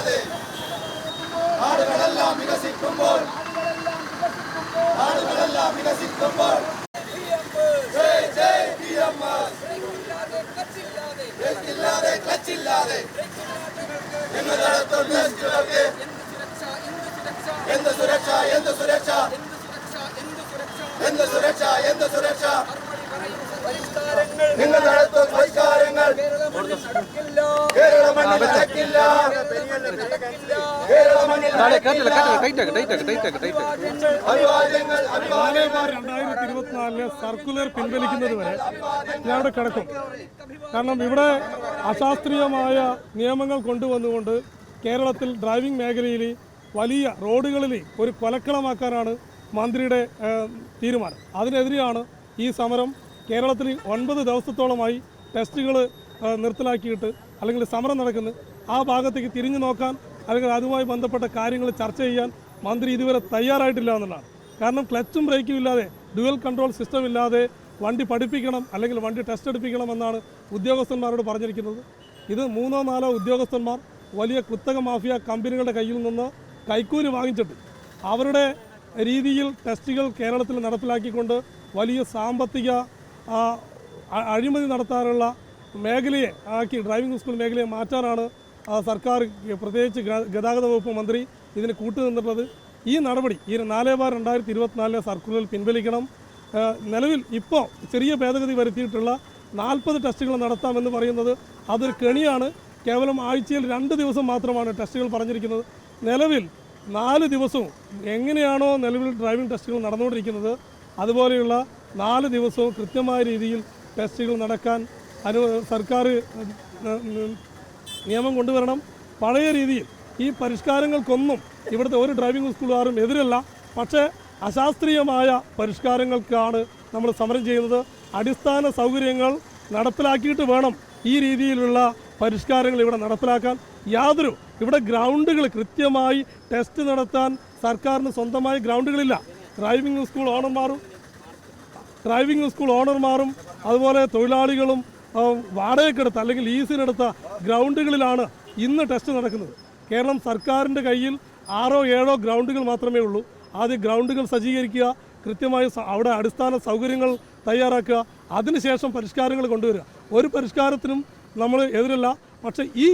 ക്ലച്ചില്ലാതെ നാടുകളെല്ലാം വികസിക്കുമ്പോൾ നാടുകളെല്ലാം വികസിക്കുമ്പോൾ ബ്രേക്കില്ലാതെ ക്ലച്ചില്ലാതെ എന്ന് നടത്തും ടെസ്റ്റുകൾക്ക് എന്ത് സുരക്ഷ എന്ത് സുരക്ഷ? എന്ത് സുരക്ഷ എന്ത് സുരക്ഷ? നിങ്ങൾ നടത്തും പരിഷ്കാരങ്ങൾ കേരള മണ്ണിൽ നടക്കില്ല. കേരള മണ്ണിൽ അഭിവാദ്യങ്ങൾ രണ്ടായിരത്തി ഇരുപത്തിനാലിലെ സർക്കുലർ പിൻവലിക്കുന്നത് വരെ ഞാൻ അവിടെ കിടക്കും. കാരണം ഇവിടെ അശാസ്ത്രീയമായ നിയമങ്ങൾ കൊണ്ടുവന്നുകൊണ്ട് കേരളത്തിൽ ഡ്രൈവിംഗ് മേഖലയിൽ വലിയ റോഡുകളിൽ ഒരു കൊലക്കളമാക്കാനാണ് മന്ത്രിയുടെ തീരുമാനം. അതിനെതിരെയാണ് ഈ സമരം കേരളത്തിൽ ഒൻപത് ദിവസത്തോളമായി ടെസ്റ്റുകൾ നിർത്തലാക്കിയിട്ട് അല്ലെങ്കിൽ സമരം നടക്കുന്നത് ആ ഭാഗത്തേക്ക് തിരിഞ്ഞു നോക്കാൻ അല്ലെങ്കിൽ അതുമായി ബന്ധപ്പെട്ട കാര്യങ്ങൾ ചർച്ച ചെയ്യാൻ മന്ത്രി ഇതുവരെ തയ്യാറായിട്ടില്ല എന്നുള്ളതാണ്. കാരണം ക്ലച്ചും ബ്രേക്കും ഇല്ലാതെ ഡുവൽ കൺട്രോൾ സിസ്റ്റം ഇല്ലാതെ വണ്ടി പഠിപ്പിക്കണം അല്ലെങ്കിൽ വണ്ടി ടെസ്റ്റ് എടുപ്പിക്കണം എന്നാണ് ഉദ്യോഗസ്ഥന്മാരോട് പറഞ്ഞിരിക്കുന്നത്. ഇത് മൂന്നോ നാലോ ഉദ്യോഗസ്ഥന്മാർ വലിയ കുത്തക മാഫിയ കമ്പനികളുടെ കയ്യിൽ നിന്ന് കൈക്കൂലി വാങ്ങിച്ചിട്ട് അവരുടെ രീതിയിൽ ടെസ്റ്റുകൾ കേരളത്തിൽ നടപ്പിലാക്കിക്കൊണ്ട് വലിയ സാമ്പത്തിക അഴിമതി നടത്താനുള്ള മേഖലയെ ആക്കി ഡ്രൈവിംഗ് സ്കൂൾ മേഖലയെ മാറ്റാനാണ് സർക്കാർ പ്രത്യേകിച്ച് ഗതാഗത വകുപ്പ് മന്ത്രി ഇതിന് കൂട്ടുനിന്നിട്ടുള്ളത്. ഈ നടപടി ഈ നാല് ബാർ രണ്ടായിരത്തി ഇരുപത്തിനാലിലെ സർക്കുലറിൽ പിൻവലിക്കണം. നിലവിൽ ഇപ്പോൾ ചെറിയ ഭേദഗതി വരുത്തിയിട്ടുള്ള നാൽപ്പത് ടെസ്റ്റുകൾ നടത്താമെന്ന് പറയുന്നത് അതൊരു കെണിയാണ്. കേവലം ആഴ്ചയിൽ രണ്ട് ദിവസം മാത്രമാണ് ടെസ്റ്റുകൾ പറഞ്ഞിരിക്കുന്നത്. നിലവിൽ നാല് ദിവസവും എങ്ങനെയാണോ നിലവിൽ ഡ്രൈവിംഗ് ടെസ്റ്റുകൾ നടന്നുകൊണ്ടിരിക്കുന്നത് അതുപോലെയുള്ള നാല് ദിവസവും കൃത്യമായ രീതിയിൽ ടെസ്റ്റുകൾ നടക്കാൻ അനു സർക്കാർ നിയമം കൊണ്ടുവരണം. പഴയ രീതിയിൽ ഈ പരിഷ്കാരങ്ങൾക്കൊന്നും ഇവിടുത്തെ ഒരു ഡ്രൈവിംഗ് സ്കൂളുകാരും എതിരല്ല. പക്ഷേ അശാസ്ത്രീയമായ പരിഷ്കാരങ്ങൾക്കാണ് നമ്മൾ സമരം ചെയ്യുന്നത്. അടിസ്ഥാന സൗകര്യങ്ങൾ നടപ്പിലാക്കിയിട്ട് വേണം ഈ രീതിയിലുള്ള പരിഷ്കാരങ്ങൾ ഇവിടെ നടപ്പിലാക്കാൻ. യാതൊരു ഇവിടെ ഗ്രൗണ്ടുകൾ കൃത്യമായി ടെസ്റ്റ് നടത്താൻ സർക്കാരിന് സ്വന്തമായി ഗ്രൗണ്ടുകളില്ല ഡ്രൈവിംഗ് സ്കൂൾ ഓണർമാരും ഡ്രൈവിംഗ് സ്കൂൾ ഓണർമാരും അതുപോലെ തൊഴിലാളികളും വാടകയ്ക്കെടുത്ത അല്ലെങ്കിൽ ലീസിനെടുത്ത ഗ്രൗണ്ടുകളിലാണ് ഇന്ന് ടെസ്റ്റ് നടക്കുന്നത്. കേരളം സർക്കാരിന്റെ കയ്യിൽ ആറോ ഏഴോ ഗ്രൗണ്ടുകൾ മാത്രമേ ഉള്ളൂ. ആദ്യം ഗ്രൗണ്ടുകൾ സജ്ജീകരിക്കുക കൃത്യമായി അവിടെ അടിസ്ഥാന സൗകര്യങ്ങൾ തയ്യാറാക്കുക അതിനുശേഷം പരിഷ്കാരങ്ങൾ കൊണ്ടുവരിക. ഒരു പരിഷ്കാരത്തിനും നമ്മൾ എതിരല്ല. പക്ഷേ ഈ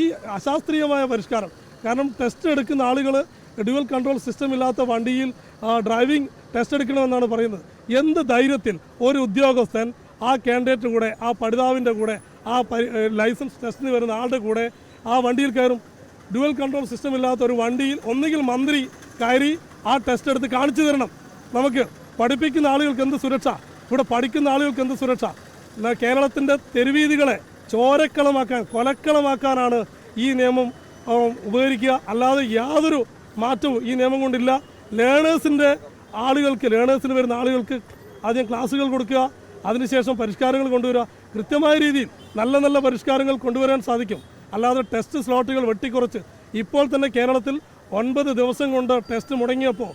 ഈ അശാസ്ത്രീയമായ പരിഷ്കാരം കാരണം ടെസ്റ്റ് എടുക്കുന്ന ആളുകൾ ഡ്യുവൽ കൺട്രോൾ സിസ്റ്റം ഇല്ലാത്ത വണ്ടിയിൽ ഡ്രൈവിംഗ് ടെസ്റ്റ് എടുക്കണമെന്നാണ് പറയുന്നത്. എന്ത് ധൈര്യത്തിൽ ഒരു ഉദ്യോഗസ്ഥൻ ആ കാൻഡിഡേറ്റ് കൂടെ ആ പഠിതാവിന്റെ കൂടെ ആ ലൈസൻസ് ടെസ്റ്റിന് വരുന്ന ആളുടെ കൂടെ ആ വണ്ടിയിൽ കയറും. ഡ്യുവൽ കൺട്രോൾ സിസ്റ്റം ഇല്ലാത്ത ഒരു വണ്ടിയിൽ ഒന്നുകിൽ മന്ത്രി കയറി ആ ടെസ്റ്റ് എടുത്ത് കാണിച്ചു തരണം. നമുക്ക് പഠിപ്പിക്കുന്ന ആളുകൾക്ക് എന്ത് സുരക്ഷ? ഇവിടെ പഠിക്കുന്ന ആളുകൾക്ക് എന്ത് സുരക്ഷ? കേരളത്തിന്റെ തെരുവീതികളെ ചോരക്കളമാക്കാൻ കൊലക്കളമാക്കാനാണ് ഈ നിയമം ഉപകരിക്കുക. അല്ലാതെ യാതൊരു മാറ്റവും ഈ നിയമം കൊണ്ടില്ല. ലേണേഴ്സിന്റെ ആളുകൾക്ക് ലേണേഴ്സിന് വരുന്ന ആളുകൾക്ക് ആദ്യം ക്ലാസ്സുകൾ കൊടുക്കുക. അതിനുശേഷം പരിഷ്കാരങ്ങൾ കൊണ്ടുവരിക. കൃത്യമായ രീതിയിൽ നല്ല നല്ല പരിഷ്കാരങ്ങൾ കൊണ്ടുവരാൻ സാധിക്കും. അല്ലാതെ ടെസ്റ്റ് സ്ലോട്ടുകൾ വെട്ടിക്കുറച്ച്. ഇപ്പോൾ തന്നെ കേരളത്തിൽ ഒൻപത് ദിവസം കൊണ്ട് ടെസ്റ്റ് മുടങ്ങിയപ്പോൾ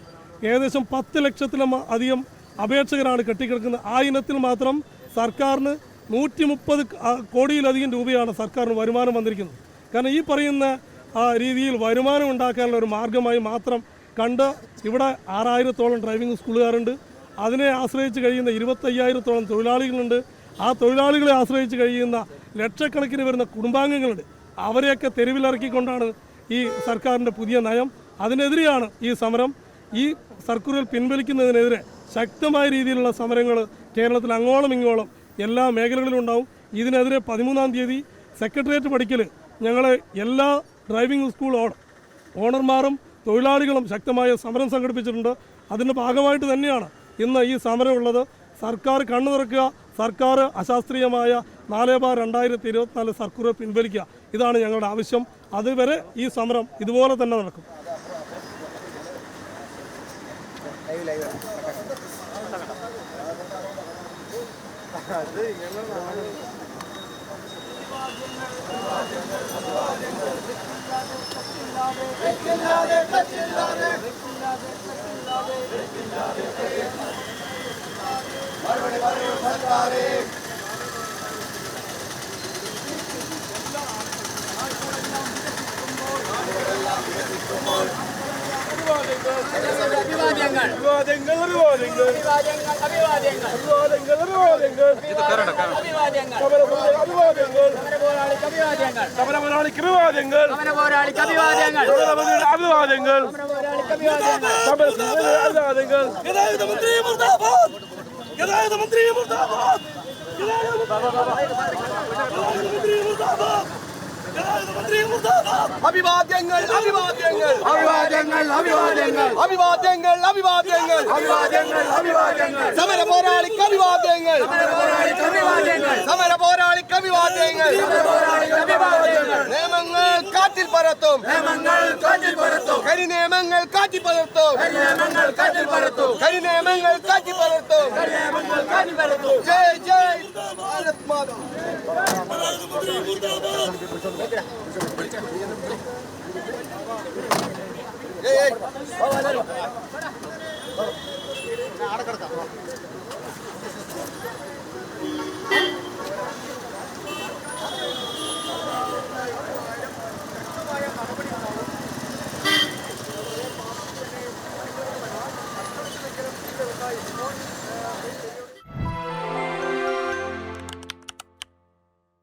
ഏകദേശം പത്ത് ലക്ഷത്തിലും അധികം അപേക്ഷകരാണ് കെട്ടിക്കിടക്കുന്നത്. ആ ഇനത്തിൽ മാത്രം സർക്കാരിന് നൂറ്റി മുപ്പത് കോടിയിലധികം രൂപയാണ് സർക്കാരിന് വരുമാനം വന്നിരിക്കുന്നത്. കാരണം ഈ പറയുന്ന രീതിയിൽ വരുമാനം ഉണ്ടാക്കാനുള്ള ഒരു മാർഗമായി മാത്രം കണ്ട് ഇവിടെ ആറായിരത്തോളം ഡ്രൈവിംഗ് സ്കൂളുകാരുണ്ട് അതിനെ ആശ്രയിച്ച് കഴിയുന്ന ഇരുപത്തയ്യായിരത്തോളം തൊഴിലാളികളുണ്ട്. ആ തൊഴിലാളികളെ ആശ്രയിച്ച് കഴിയുന്ന ലക്ഷക്കണക്കിന് വരുന്ന കുടുംബാംഗങ്ങളുണ്ട്. അവരെയൊക്കെ തെരുവിലിറക്കിക്കൊണ്ടാണ് ഈ സർക്കാരിന്റെ പുതിയ നയം. അതിനെതിരെയാണ് ഈ സമരം. ഈ സർക്കുലർ പിൻവലിക്കുന്നതിനെതിരെ ശക്തമായ രീതിയിലുള്ള സമരങ്ങൾ കേരളത്തിൽ അങ്ങോളം ഇങ്ങോളം എല്ലാ മേഖലകളിലും ഉണ്ടാവും. ഇതിനെതിരെ പതിമൂന്നാം തീയതി സെക്രട്ടേറിയറ്റ് പഠിക്കൽ ഞങ്ങൾ എല്ലാ ഡ്രൈവിംഗ് സ്കൂൾ ഓണർ ഓണർമാരും തൊഴിലാളികളും ശക്തമായ സമരം സംഘടിപ്പിച്ചിട്ടുണ്ട്. അതിന്റെ ഭാഗമായിട്ട് തന്നെയാണ് ഇന്ന് ഈ സമരമുള്ളത് സർക്കാർ കണ്ണു തുറക്കുക സർക്കാർ അശാസ്ത്രീയമായ നാല് ബാർ രണ്ടായിരത്തി ഇരുപത്തിനാല് സർക്കുലർ പിൻവലിക്കുക. ഇതാണ് ഞങ്ങളുടെ ആവശ്യം. അതുവരെ ഈ സമരം ഇതുപോലെ തന്നെ നടക്കും. മറുപടി പറയൂ അഭിവാദ്യങ്ങൾ. അഭിവാദ്യങ്ങൾ അഭിവാദ്യങ്ങൾ. അഭിവാദ്യങ്ങൾ അഭിവാദ്യങ്ങൾ. അഭിവാദ്യങ്ങൾ അഭിവാദ്യങ്ങൾ. അഭിവാദ്യങ്ങൾ. അഭിവാദ്യങ്ങൾ. ഗതാഗത മന്ത്രി മുർദാബാദ്. ഗതാഗത മന്ത്രി മുർദാബാദ്. ഗതാഗത മന്ത്രി മുർദാബാദ്. അഭിവാദ്യങ്ങൾ അഭിവാദ്യങ്ങൾ. അഭിവാദ്യങ്ങൾ അഭിവാദ്യങ്ങൾ. അഭിവാദ്യങ്ങൾ അഭിവാദ്യങ്ങൾ. അഭിവാദ്യങ്ങൾ അഭിവാദ്യങ്ങൾ. സമര പോരാളിക്ക് അഭിവാദ്യങ്ങൾ. സമര പോരാളിക്ക് അഭിവാദ്യങ്ങൾ. നിയമങ്ങൾ കാറ്റിൽ പറത്തും നിയമങ്ങൾ കാറ്റിൽ പറത്തും കരി നിയമങ്ങൾ കാറ്റിൽ പകർത്തും നിയമങ്ങൾ കാറ്റിൽ പറത്തും കരി നിയമങ്ങൾ കാറ്റിൽ പകർത്തും ജയ് ജയ്. भारत माता प्रधानमंत्री मुर्दाबाद ए ए बाबा ले लो ना आड़ करता